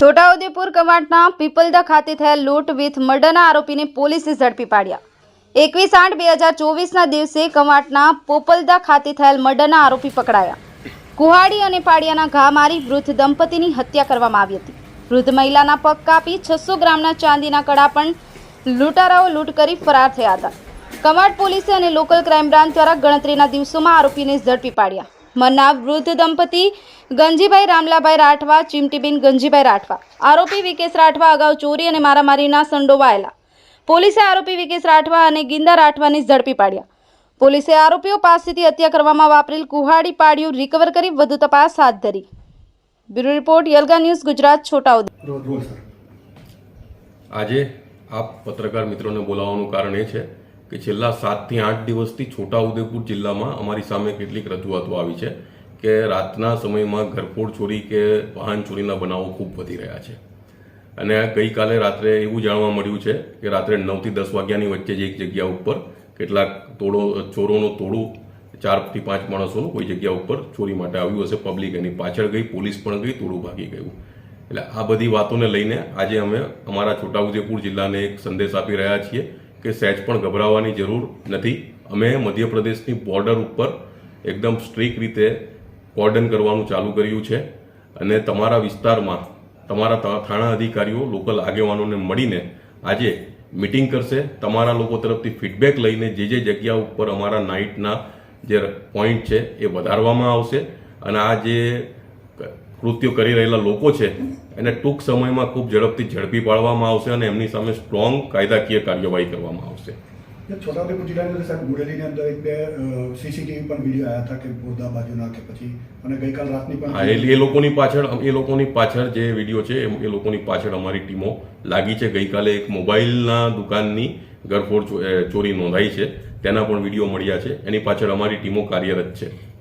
છોટાઉદેપુર કવાંટના પીપલદા ખાતે થયેલ લૂંટ વિથ મર્ડરના આરોપીને પોલીસે ઝડપી પાડ્યા. એકવીસ આઠ બે હજાર ચોવીસના દિવસે કવાંટના પોપલદા ખાતે થયેલ મર્ડરના આરોપી પકડાયા. કુહાડી અને પાડિયાના ઘા મારી વૃદ્ધ દંપતીની હત્યા કરવામાં આવી હતી. વૃદ્ધ મહિલાના પગ કાપી છસો ગ્રામના ચાંદીના કડા પણ લૂંટારાઓ લૂંટ કરી ફરાર થયા હતા. કવાંટ પોલીસે અને લોકલ ક્રાઇમ બ્રાન્ચ દ્વારા ગણતરીના દિવસોમાં આરોપીને ઝડપી પાડ્યા. મરના વૃદ્ધ દંપતી ગંજીભાઈ રામલાભાઈ રાઠવા, ચીમટીબેન ગંજીભાઈ રાઠવા. આરોપી વિકેશ રાઠવા અગાઉ ચોરી અને મારામારીના સંડોવાયેલા. પોલીસે આરોપી વિકેશ રાઠવા અને ગિંદા રાઠવાને ઝડપી પાડ્યા. પોલીસે આરોપીઓ પાસેથી હત્યા કરવામાં વાપરેલ કુહાડી પાડ્યું રિકવર કરી વધુ તપાસ હાથ ધરી. બ્યુરો રિપોર્ટ, યલગા ન્યૂઝ, ગુજરાત સર. આજે આપ પત્રકાર મિત્રોને બોલાવવાનું કારણ એ છે કે છેલ્લા સાતથી આઠ દિવસથી છોટાઉદેપુર જિલ્લામાં અમારી સામે કેટલીક રજૂઆતો આવી છે કે રાતના સમયમાં ઘરફોડ ચોરી કે વાહન ચોરીના બનાવો ખૂબ વધી રહ્યા છે. અને ગઈકાલે રાત્રે એવું જાણવા મળ્યું છે કે રાત્રે નવથી દસ વાગ્યાની વચ્ચે જ એક જગ્યા ઉપર કેટલાક તોડો, ચોરોનું તોડું, ચારથી પાંચ માણસોનું કોઈ જગ્યા ઉપર ચોરી માટે આવ્યું હશે. પબ્લિક એની પાછળ ગઈ, પોલીસ પણ ગઈ, તોડું ભાગી ગયું. એટલે આ બધી વાતોને લઈને આજે અમે અમારા છોટાઉદેપુર જિલ્લાને એક સંદેશ આપી રહ્યા છીએ કે સહેજ પણ ગભરાવાની જરૂર નથી. અમે મધ્યપ્રદેશની બોર્ડર ઉપર એકદમ સ્ટ્રીક રીતે કોર્ડન કરવાનું ચાલુ કર્યું છે અને તમારા વિસ્તારમાં તમારા થાણા અધિકારીઓ, લોકલ આગેવાનોને મળીને આજે મિટિંગ કરશે. તમારા લોકો તરફથી ફીડબેક લઈને જે જે જગ્યા ઉપર અમારા નાઇટના જે પોઈન્ટ છે એ વધારવામાં આવશે. અને આ જે કૃત્યો કરી રહેલા લોકો છે એને ટૂંક સમયમાં ખૂબ ઝડપથી ઝડપી પાડવામાં આવશે અને એમની સામે સ્ટ્રોંગ કાયદાકીય કાર્યવાહી કરવામાં આવશે. છોટાઉદેપુર જિલ્લાની અંદર સાહેબ ગુડેલીની અંદર એક બે સીસીટીવી પણ વીડિયો આવ્યા હતા કે બોરદા બાજુના કે પછી અને ગઈકાલ રાતની પણ એ લોકોની પાછળ એ લોકોની પાછળ જે વીડિયો છે એ- એ લોકોની પાછળ અમારી ટીમો લાગી છે. ગઈકાલે એક મોબાઈલના દુકાનની ગરફોડ ચોરી નોંધાઈ છે. તેના પણ વીડિયો મળ્યા છે. એની પાછળ અમારી ટીમો કાર્યરત છે.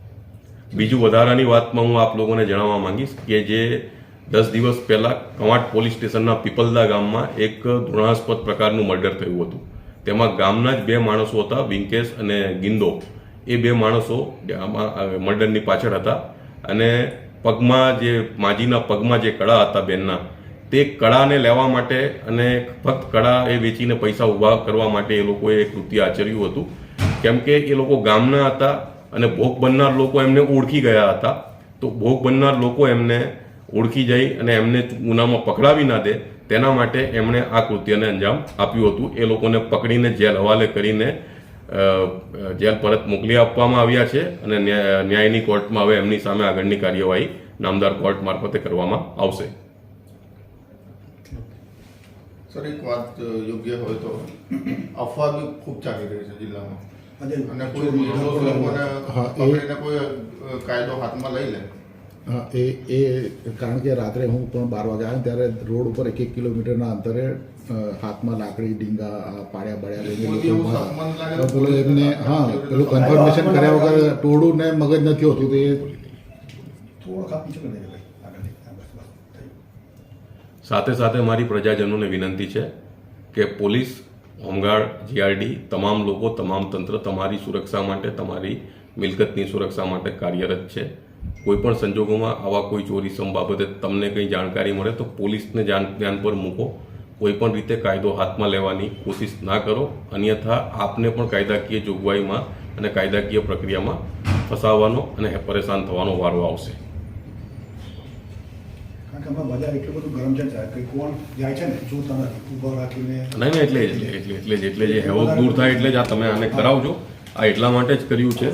બીજું વધારાની વાતમાં હું આપ લોકોને જણાવવા માંગીશ કે જે દસ દિવસ પહેલાં કવાંટ પોલીસ સ્ટેશનના પીપલદા ગામમાં એક ધૃણાસ્પદ પ્રકારનું મર્ડર થયું હતું. તેમાં ગામના જ બે માણસો હતા વિંકેશ અને ગિંદો. એ બે માણસો મર્ડરની પાછળ હતા અને પગમાં જે, માજીના પગમાં જે કળા હતા બેનના, તે કળાને લેવા માટે અને ફક્ત કળા એ વેચીને પૈસા ઊભા કરવા માટે એ લોકોએ કૃત્ય આચર્યું હતું. કેમ કે એ લોકો ગામના હતા અને ભોગ બનનાર લોકો એમને ઓળખી ગયા હતા. તો ભોગ બનનાર લોકો એમને ઓળખી જઈ અને એમને ગુનામાં પકડાવી ના દે, તેના માટે એમણે આ કૃત્યને અંજામ આપ્યું હતું. એ લોકોને પકડીને જેલ હવાલે કરીને જેલ પરત મોકલી આપવામાં આવ્યા છે અને ન્યાયની કોર્ટમાં હવે એમની સામે આગળની કાર્યવાહી નામદાર કોર્ટ મારફતે કરવામાં આવશે. સર, એક વાત યોગ્ય હોય તો. અફવા બી ખૂબ ચાલી રહી છે જિલ્લામાં. અને કોઈ લોકોને કોઈ કાયદો હાથમાં લઈ લે. હા એ એ કારણ કે રાત્રે હું પણ બાર વાગે આવ્યો ત્યારે રોડ ઉપર એક એક કિલોમીટરના અંતરે હાથમાં લાકડી ડીંગા પાડ્યા પાડ્યા બાળ્યા લઈને એમને હા પેલું કન્ફર્મેશન કર્યા વગર ટોળું ને મગજ નથી હોતું તો. એ. સાથે સાથે મારી પ્રજાજનોને વિનંતી છે કે પોલીસ હોમગાર્ડ જીઆરડી તમામ લોકો, તમામ તંત્ર તમારી સુરક્ષા માટે, તમારી મિલકતની સુરક્ષા માટે કાર્યરત છે. કોઈપણ સંજોગોમાં આવા કોઈ ચોરીસમ બાબતે તમને કંઈ જાણકારી મળે તો પોલીસને જાણ, ધ્યાન પર મૂકો. કોઈપણ રીતે કાયદો હાથમાં લેવાની કોશિશ ના કરો. અન્યથા આપને પણ કાયદાકીય જોગવાઈમાં અને કાયદાકીય પ્રક્રિયામાં ફસાવવાનો અને પરેશાન થવાનો વારો આવશે. કારણ કે હમણાં બજાર એટલું બધું ગરમ છે કે કોણ જાય છે ને જોતા નથી ઊભા રાખીને નહીં નહીં એટલે જ એટલે એટલે જ એટલે જે હેવોક દૂર થાય એટલે જ આ તમે આને કરાવજો. આ એટલા માટે જ કર્યું છે.